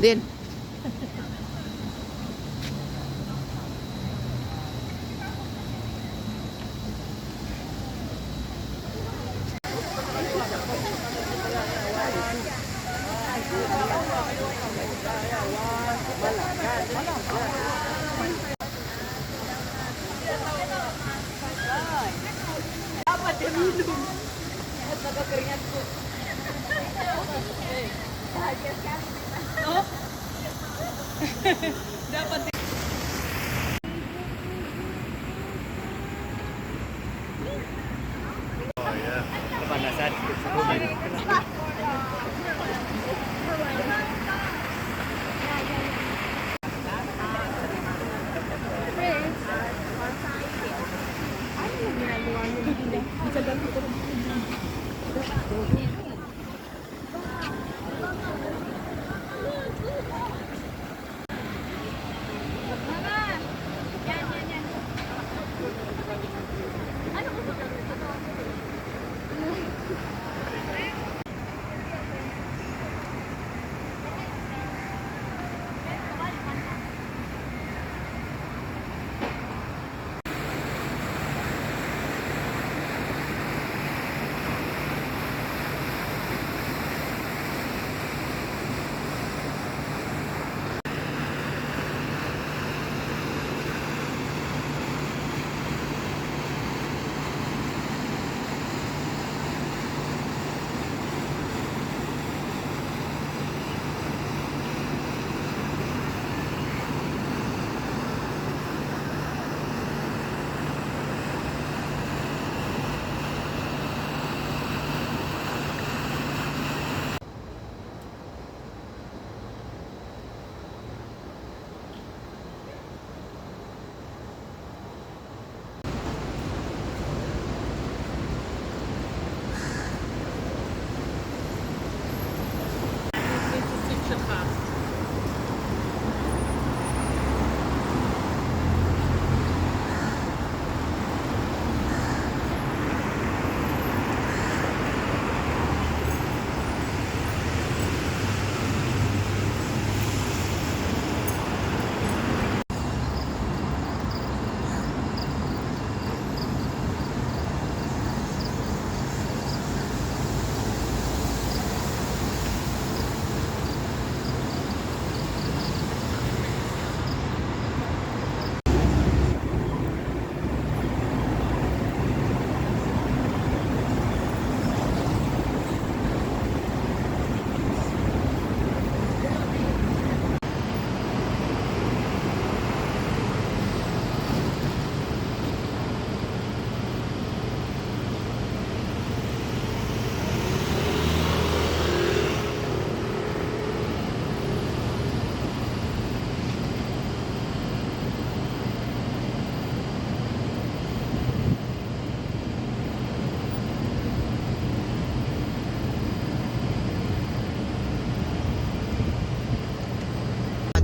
Din. oh dapat. Oh ya kepanasan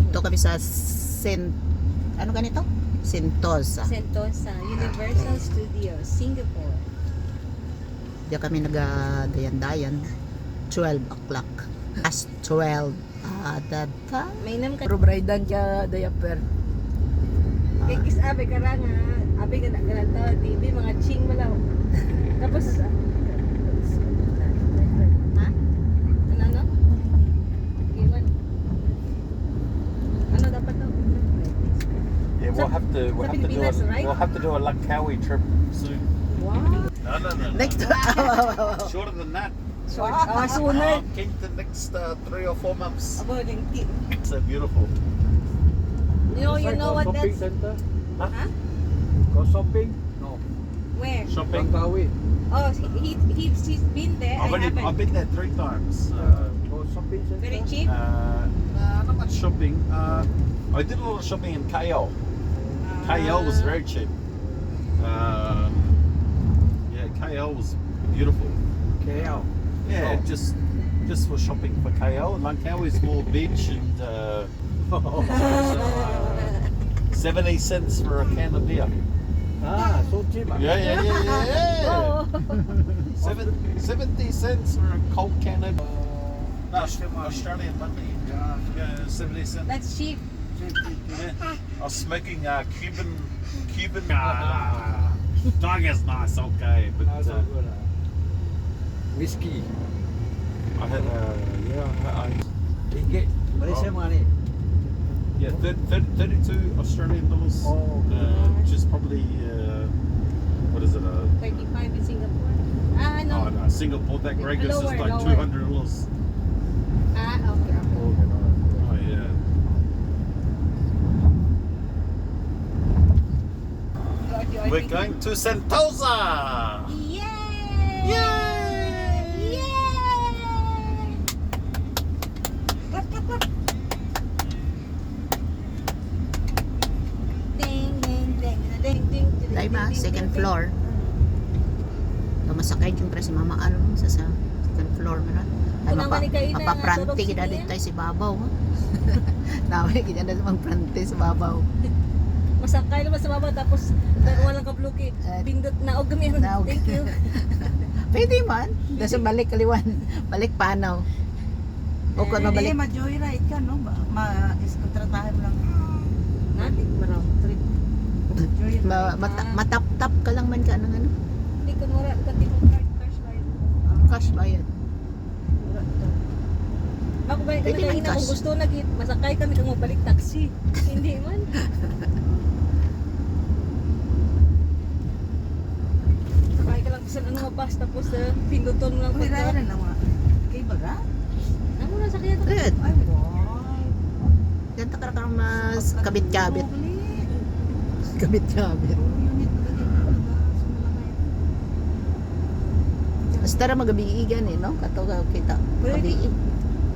Ito kami sa Sen... Ano ganito? Sentosa. Sentosa Universal Studios, Singapore. Diyan kami nagadayan-dayan. 12 o'clock. As 12. Ah, dada. May nam ka. Pero bridan ka diaper. Kay kis abe ka nga. Abe ka na ganito. TV mga ching malaw. Tapos we'll have to we'll have to do a Pilipinas, right? we'll have to do a Langkawi trip soon. Wow. No, no, no. Next. Shorter than that. Short. Ah, sooner. Uh, keep the next uh, three or four months. Abo yung tip. So beautiful. You know, you know what shopping that's... center? Huh? Huh? Go shopping? No. Where? Shopping. Langkawi. Oh, he, he, he's, he's been there. I've, I only, I've been there three times. Uh, Uh, go shopping center. Very cheap. uh, nah, not much shopping. Uh, I did a lot of shopping in KL. KL was very cheap. Uh, yeah, KL was beautiful. KL. Yeah, Oh. just just for shopping for KL. Langkawi is more beach and uh, Oh. so, uh, 70 cents for a can of beer. ah, so cheap. ah. Yeah, yeah, yeah, yeah. Oh. Seven, 70 cents for a cold can of No, Australian money. Yeah. Yeah, 70 cents. That's cheap. Yeah. I was smoking uh, Cuban, Cuban. Ah, Tiger's nice, okay, but That's uh, good. ah. Whiskey. I had uh, yeah, I, Ringgit. Malaysia money. yeah, thir- thir- 32 Australian dollars. Oh, uh, which is probably uh, what is it? Uh, 35 in Singapore. Ah, no. oh no, Singapore. That Gregos is Lower, like lower. 200 dollars. We're going to Sentosa. Yay! Yay! Yay! Clap, clap, clap. Ding, ding, ding, ding, ding, ding, Dahil ba, ding, ding, second floor. Tumasakay yung pre si Mama Al sa sa second floor mo na. Ay, mapa, natulog kita si tayo si Babaw. Namin kita na sa prante sa Babaw. Masakay naman sa baba tapos dahil walang kabluki. Eh, Pindot na og gamihan. naog. Thank you. Pwede man. Dahil sa balik kaliwan. Balik panaw. O kung Hindi, mabalik. ma-joyride ka, no? Ma- Ma-iskontratahan mo lang. Natin maraw. Trip. Mata, matap-tap ka lang man ka ng ano. Hindi ka mura ka tipong card cash ride. Cash bayad. Ako ba cash. kung gusto nag masakay kami kung mabalik taxi. Hindi man. Sakay ka lang sa bus tapos uh, pinduton mo lang pagka. raya na mga. Kay baga? Ano na sakyan ka? Good. Ay, wow. Ganta ka ka mas kabit-kabit. Kabit-kabit. Na. Basta ra magabiigan eh, no? Kato ka kita. Kabii.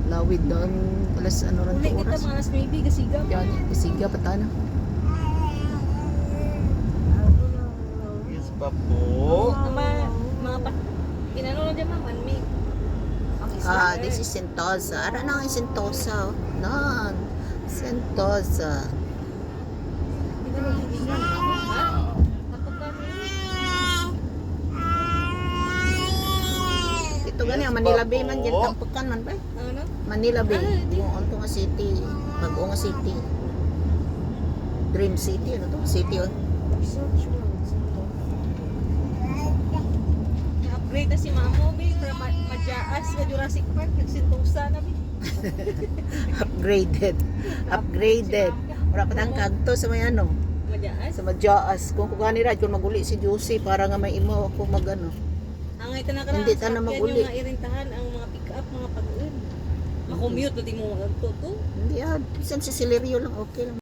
Lawid doon. Alas ano rin Uli to kita oras. mga alas maybe kasigam. Yan, isiga pa tayo. Yes, Papo. Ang mga mga pa Inano na dyan ma'am. Ang isla. Ah, this is Sentosa. Ara na nga yung Sentosa. oh. Nan. Sentosa. Kapag kami. Ito gani, ang Manila Bay man dyan. Tampukan man ba? Ano? Manila Bay. Ah, di. Buong to nga city. Nga city. Dream City. Ano to? City oh. Na si Mamo, Bi. Para ma- madyaas sa Jurassic Park. Nagsintusa na. Upgraded. Upgraded. Wala pa tang kagto sa may ano. Madyaas. Sa Madyaas. Kung kukani rad, kung maguli si Juicy para nga may imo ako mag ano. Ang ito na ka Hindi ta na maguli. yung mga irintahan, ang mga pick-up, mga pag-uin. Makommute, pati mo magtuto. Hindi ah. Bisan si Celerio lang okay lang.